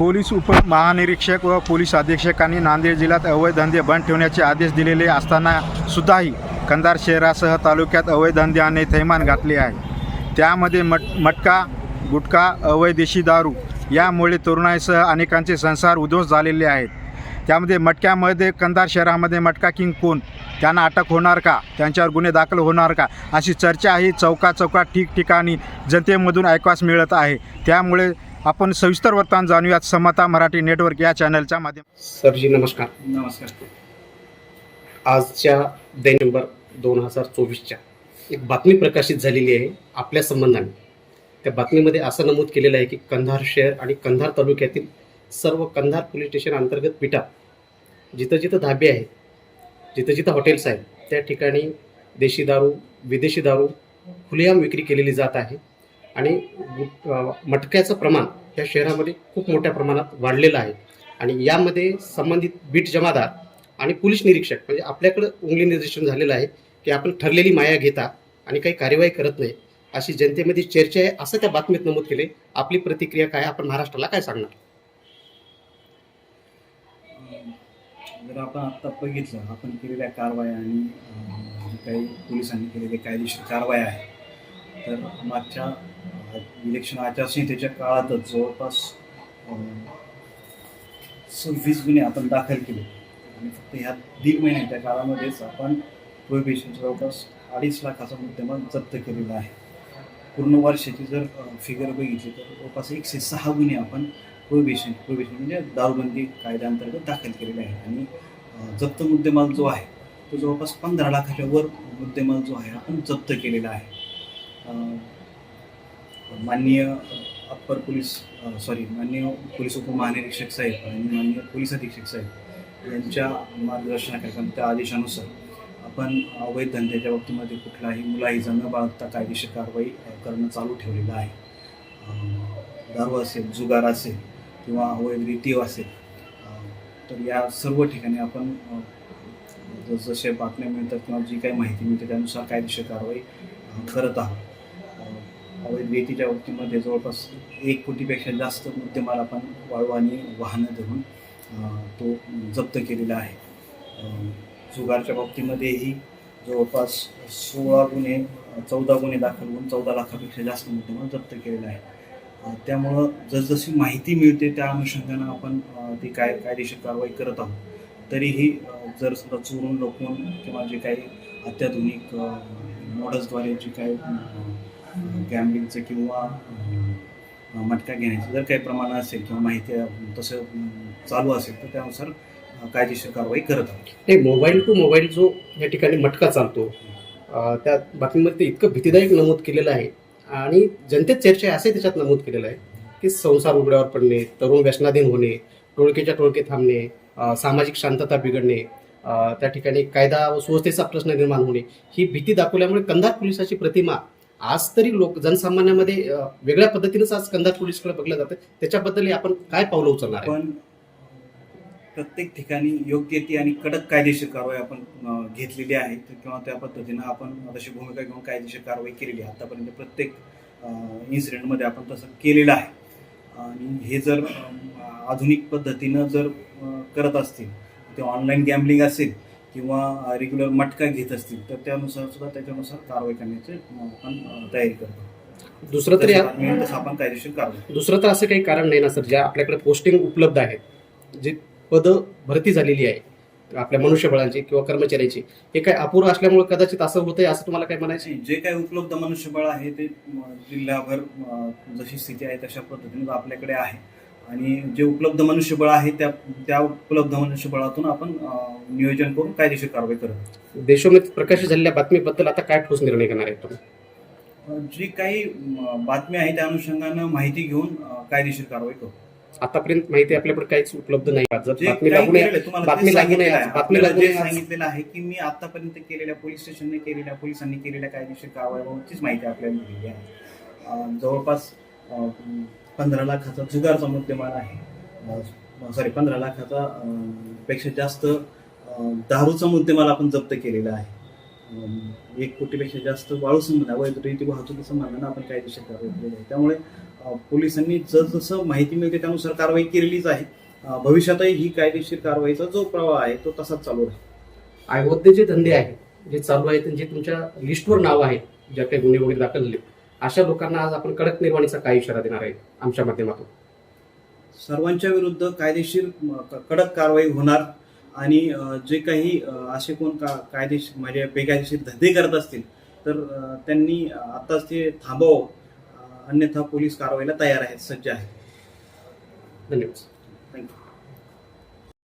Police उपमहानिरीक्षक व police अधीक्षकांनी नांदेड जिल्ह्यात अवैध धंदे बंद ठेवण्याचे आदेश दिलेले असताना सुद्धाही कंधार शहरासह तालुक्यात अवैध धंद्याने थैमान घातले आहे. त्यामध्ये मट मटका गुटखा अवैधेशी दारू यामुळे तरुणाईसह अनेकांचे संसार उद्ध्वस्त झालेले आहेत. त्यामध्ये मटक्यामध्ये कंधार शहरामध्ये मटका किंग कोण? त्यांना अटक होणार का? त्यांच्यावर गुन्हे दाखल होणार का? अशी चर्चा ही चौकाचौकात ठिकठिकाणी जनतेमधून ऐकवास मिळत आहे. त्यामुळे आपण सविस्तर वृत्तांत जाणूयात समता मराठी नेटवर्क या चॅनलच्या माध्यम सरजी नमस्कार. नमस्कार. आजच्या नंबर दोन हजार चोवीसच्या एक बातमी प्रकाशित झालेली आहे आपल्या संबंधाने. त्या बातमीमध्ये असं नमूद केलेलं आहे की कंधार शहर आणि कंधार तालुक्यातील सर्व कंधार पोलीस स्टेशन अंतर्गत पिटा जिथं जिथं धाबे आहेत जिथं जिथं हॉटेल्स आहेत त्या ठिकाणी देशी दारू विदेशी दारू खुलेआम विक्री केलेली जात आहे. आणि मटक्याचं प्रमाण या शहरामध्ये खूप मोठ्या प्रमाणात वाढलेलं आहे. आणि यामध्ये संबंधित बीट जमादार आणि पोलीस निरीक्षक म्हणजे आपल्याकडं उंगली निर्देशन झालेलं आहे की आपण ठरलेली माया घेता आणि काही कार्यवाही करत नाही अशी जनतेमध्ये चर्चा आहे असं त्या बातमीत नमूद केले आपली प्रतिक्रिया काय आपण महाराष्ट्राला काय सांगणार? जर आपण आत्ता बघितलं आपण केलेल्या कारवाया आणि काही पोलिसांनी केलेले कायदेशीर कारवाया आहे तर मागच्या इलेक्शन आचारसंहितेच्या काळातच जवळपास सव्वीस गुन्हे आपण दाखल केले. आणि फक्त ह्या दीड महिन्याच्या काळामध्येच आपण प्रोहिबिशनच्या जवळपास अडीच लाखाचा मुद्देमाल जप्त केलेला आहे. पूर्ण वर्षाची जर फिगर बघितली तर जवळपास एकशे सहा गुन्हे आपण प्रोहिबिशन प्रोहिबिशन म्हणजे दारूबंदी कायद्याअंतर्गत दाखल केलेले आहे आणि जप्त मुद्देमाल जो आहे तो जवळपास पंधरा लाखाच्या वर मुद्देमाल जो आहे आपण जप्त केलेला आहे. माननीय अप्पर पोलीस सॉरी माननीय पोलीस उपमहानिरीक्षक साहेब आणि माननीय पोलीस अधीक्षक साहेब यांच्या मार्गदर्शनाखाली त्या आदेशानुसार आपण अवैध धंद्याच्या बाबतीमध्ये कुठलाही मुलाहीचा न बाळगता कायदेशीर कारवाई करणं चालू ठेवलेलं आहे. दारू असेल जुगार असेल किंवा अवैध रितीव असेल तर या सर्व ठिकाणी आपण जसे जसजसे बातम्या मिळतात किंवा जी काही माहिती मिळते त्यानुसार कायदेशीर कारवाई करत आहोत. रेतीच्या बाबतीमध्ये जवळपास एक कोटीपेक्षा जास्त मुद्देमाल आपण वाळू आणि वाहनं धरून तो जप्त केलेला आहे. जुगारच्या बाबतीमध्येही जवळपास सोळा गुन्हे चौदा गुन्हे दाखल होऊन चौदा लाखापेक्षा जास्त मुद्देमाल जप्त केलेला आहे. त्यामुळं जसजशी माहिती मिळते त्या अनुषंगानं आपण ती काय कायदेशीर कारवाई करत आहोत. तरीही जर समजा चोरून लपून किंवा जे काही अत्याधुनिक मॉडल्सद्वारे जे काही गॅम्बिंगचं किंवा मटक्या मटका घेण्याचं जर काही प्रमाण असेल किंवा माहिती तसं चालू असेल तर त्यानुसार कायदेशीर कारवाई करत आहोत. नाही मोबाईल टू मोबाईल जो या ठिकाणी मटका चालतो त्या बातमीमध्ये ते इतकं भीतीदायक नमूद केलेलं आहे. आणि जनतेत चर्चा आहे त्याच्यात नमूद केलेलं आहे की संसार उघड्यावर पडणे तरुण व्यसनाधीन होणे टोळकेच्या टोळके थांबणे सामाजिक शांतता बिघडणे त्या ठिकाणी कायदा व सुव्यवस्थेचा प्रश्न निर्माण होणे ही भीती दाखवल्यामुळे कंधार पोलिसाची प्रतिमा आज तरी लोक जनसामान्यामध्ये वेगळ्या पद्धतीनंच आज कंधार पोलीसकडे बघलं जातं. त्याच्याबद्दल आपण काय पावलं उचलणार पण प्रत्येक ठिकाणी योग्य ती आणि कडक कायदेशीर कारवाई आपण घेतलेली आहे. किंवा त्या पद्धतीनं आपण तशी भूमिका घेऊन कायदेशीर कारवाई केलेली आहे. आतापर्यंत प्रत्येक इन्सिडेंटमध्ये आपण तसं केलेलं आहे. आणि हे जर आधुनिक पद्धतीनं जर करत असतील ते ऑनलाईन गॅम्बलिंग असेल किंवा रेग्युलर मटका घेत असतील तर त्यानुसार सुद्धा त्याच्यानुसार कारवाई करण्याची आपण तयारी करतो. दुसरं तरी आपण कायदेशीर कारवाई दुसरं तर असं काही कारण नाही ना सर ज्या आपल्याकडे पोस्टिंग उपलब्ध आहेत जी पदं भरती झालेली आहे आपल्या मनुष्यबळांची किंवा कर्मचाऱ्यांची हे काय अपुरं असल्यामुळे कदाचित असं होतंय असं तुम्हाला काय म्हणायचं जे काही उपलब्ध मनुष्यबळ आहे ते जिल्हाभर म, जशी स्थिती आहे तशा पद्धतीने आपल्याकडे आहे. आणि जे उपलब्ध मनुष्यबळ आहे त्या त्या उपलब्ध मनुष्यबळातून आपण नियोजन करून कायदेशीर कारवाई करत देशोमध्ये प्रकाशित झालेल्या बातमीबद्दल आता काय ठोस निर्णय करणार आहे तुम्ही. जी काही बातम्या आहे त्या अनुषंगानं माहिती घेऊन कायदेशीर कारवाई करू. आतापर्यंत माहिती आपल्याकडे काहीच उपलब्ध नाही सांगितलेलं आहे, की मी आतापर्यंत केलेल्या पोलीस स्टेशनने केलेल्या पोलिसांनी केलेल्या कायदेशीर कारवाईबाबतचीच माहिती आपल्याला दिलेली आहे. जवळपास पंधरा लाखाचा जुगारचा मुद्देमाल आहे. सॉरी पंधरा लाखाचा पेक्षा जास्त दारूचा मुद्देमाल आपण जप्त केलेला आहे. एक कोटीपेक्षा जास्त वाळू संबंध अवैध रीती वाहतुकी संबंधानं आपण कायदेशीर कारवाई केलेली आहे. त्यामुळे पोलिसांनी जसजसं माहिती मिळते त्यानुसार कारवाई केलेलीच आहे. भविष्यातही ही कायदेशीर कारवाईचा जो प्रवाह आहे तो तसाच चालू राहील. अवैध जे धंदे आहेत जे चालू आहेत जे तुमच्या लिस्टवर नाव आहेत ज्या काही गुन्हे वगैरे दाखल झाले अशा लोकांना आज आपण कडक निर्वाणीचा काय इशारा देणार आहे आमच्या माध्यमातून? सर्वांच्या विरुद्ध कायदेशीर कडक कारवाई होणार आणि जे काही असे कोण का कायदेशीर म्हणजे बेकायदेशीर धंदे करत असतील तर त्यांनी आताच ते थांबवावं अ, अन्यथा पोलीस कारवाईला तयार आहेत सज्ज आहेत. धन्यवाद.